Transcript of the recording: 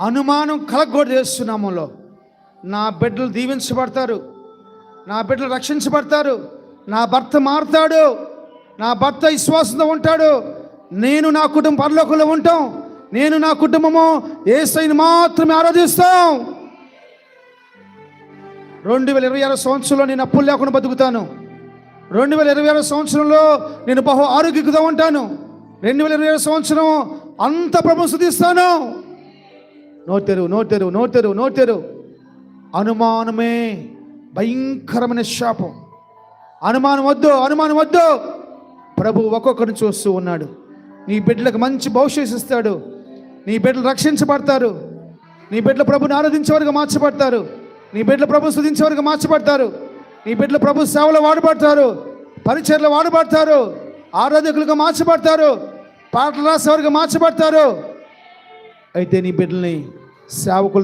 అనుమానం కలగకూడదు చేస్తున్నాములో నా బిడ్డలు దీవించబడతారు. నా బిడ్డలు రక్షించబడతారు. నా భర్త మారుతాడు. నా భర్త విశ్వాసంతో ఉంటాడు. నేను నా కుటుంబం పరలోకంలో ఉంటాం. నేను నా కుటుంబము ఏసైని మాత్రమే ఆరాధిస్తాం. రెండు వేల ఇరవై ఆరు సంవత్సరంలో నేను అప్పులు లేకుండా బతుకుతాను. రెండు వేల ఇరవై ఆరు సంవత్సరంలో నేను బహు ఆరోగ్యంగా ఉంటాను. రెండు వేల ఇరవై ఆరు సంవత్సరం అంత ప్రభు స్థుతిస్తాను నోటెరు నోటెరు నోటెరు నోటెరు. అనుమానమే భయంకరమైన శాపం. అనుమానం వద్దు అనుమానం వద్దు ప్రభు ఒక్కొక్కరిని చూస్తూ ఉన్నాడు. నీ బిడ్డలకు మంచి భవిష్యత్తు ఇస్తాడు. నీ బిడ్డలు రక్షించబడతారు. నీ బిడ్డలు ప్రభుని ఆరాధించే వరకు మార్చబడతారు. నీ బిడ్డలు ప్రభు స్థుతించే వరకు మార్చబడతారు. నీ బిడ్డలు ప్రభు సేవలో వాడబడతారు. పరిచయలో వాడబడతారు. ఆరాధకులుగా మార్చబడతారు. పాటలు రాసే వరకు మార్చబడతారు. అయితే నీ బిడ్డల్ని సేవకులు